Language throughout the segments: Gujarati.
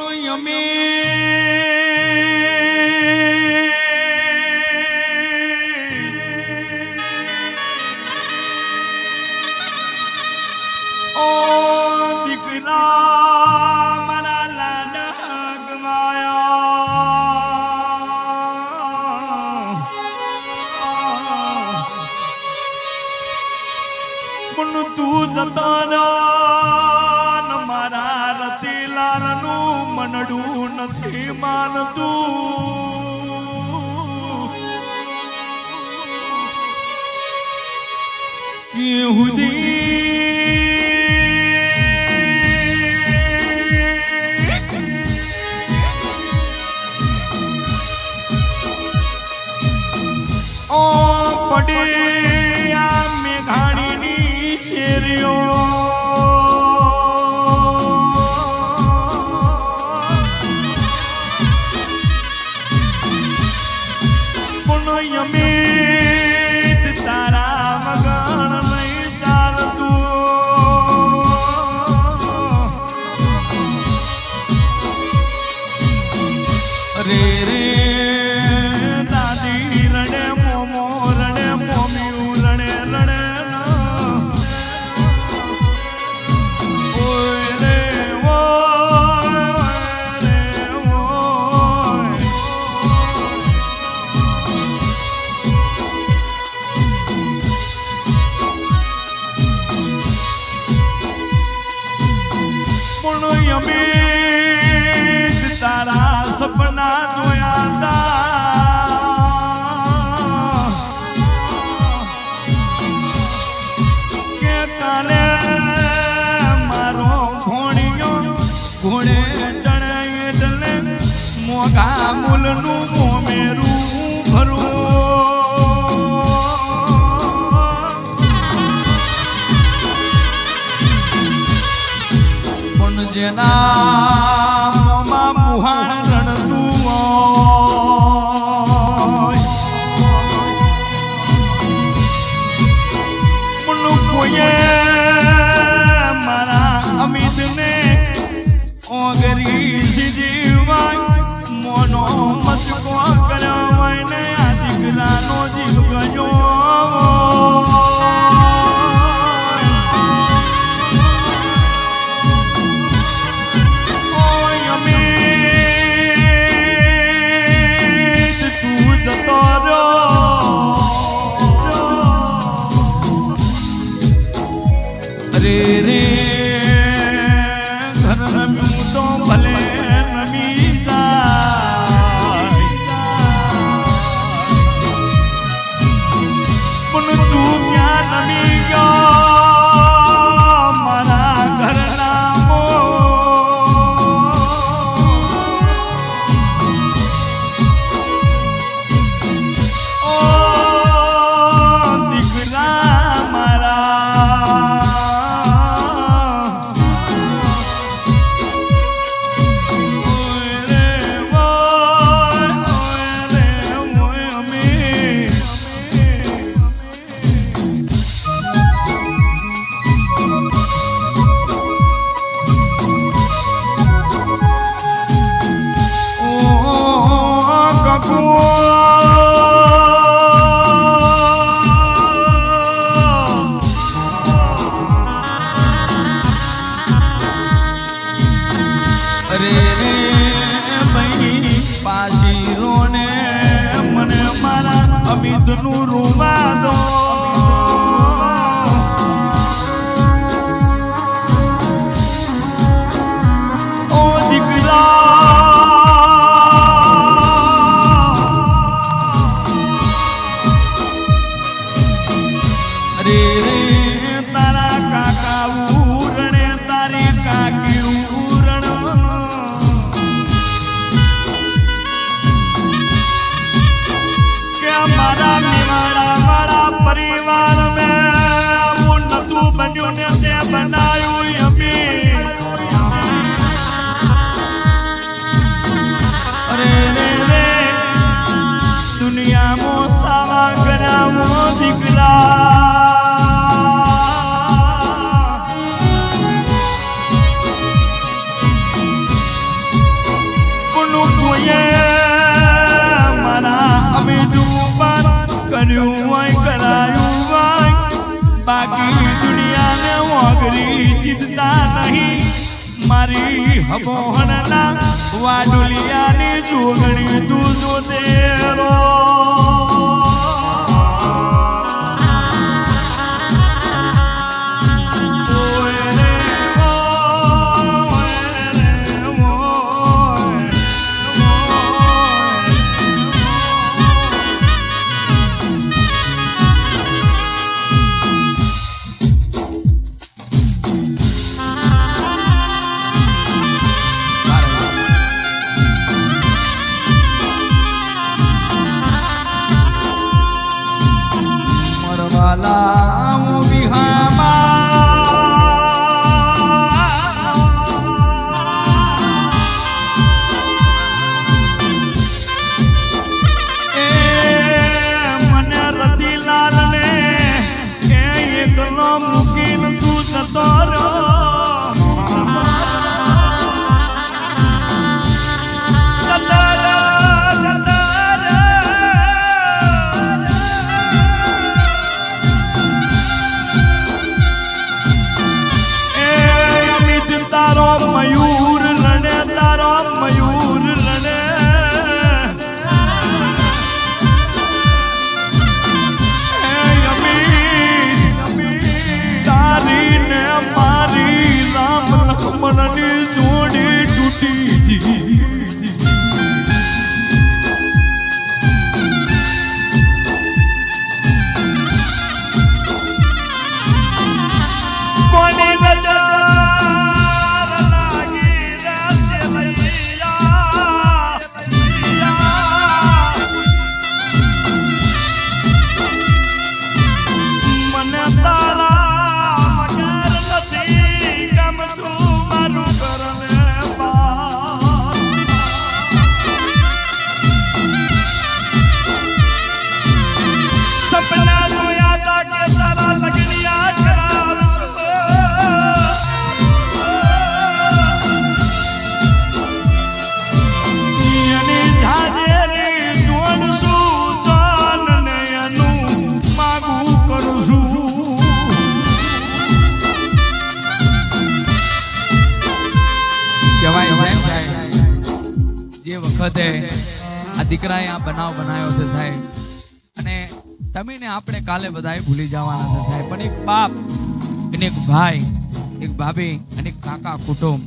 નો અમે ઓ દીકરા મારા લાડા ગમાયા પણ તું જતા મારા રતી જ્ઞાનનું મનડું નથી માનતું કેહુદી ઓ પડે આ મેઘાણીની શેરીઓ પણ અમે તારા સપના જોયા હતા કે તને મારો ઘોણીઓ ઘોડે ચણે એટલે મોઘા મૂલનું મોમેરું ભરું turbado. Manyune દુનિયાને ચિંતા નહીં. મારી હમોહનના વાડુલિયાની સુગણી તું જોતેરો ઓય easy. વખતે આ દીકરાએ આ બનાવ બનાવ્યો છે સાહેબ. અને તમે ને આપણે કાલે બધાએ ભૂલી જવાના છે સાહેબ. પણ એક બાપ, અને એક ભાઈ, એક ભાભી, અને કાકા કુટુંબ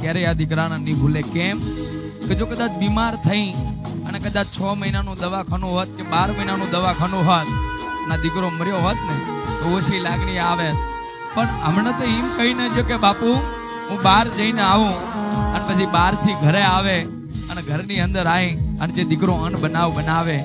ક્યારે આ દીકરાને નહીં ભૂલે. કેમ? કે જો કદાચ બીમાર થઈ અને કદાચ છ મહિનાનું દવાખાનું હોત કે બાર મહિનાનું દવાખાનું હોત આ દીકરો મર્યો હોત ને, તો ઓછી લાગણી આવે. પણ હમણાં તો એમ કહીને જો કે, બાપુ, હું બહાર જઈને આવું અને પછી બહારથી ઘરે આવે ઘરની અંદર આવી અને જે દીકરો અન્ન બનાવ બનાવે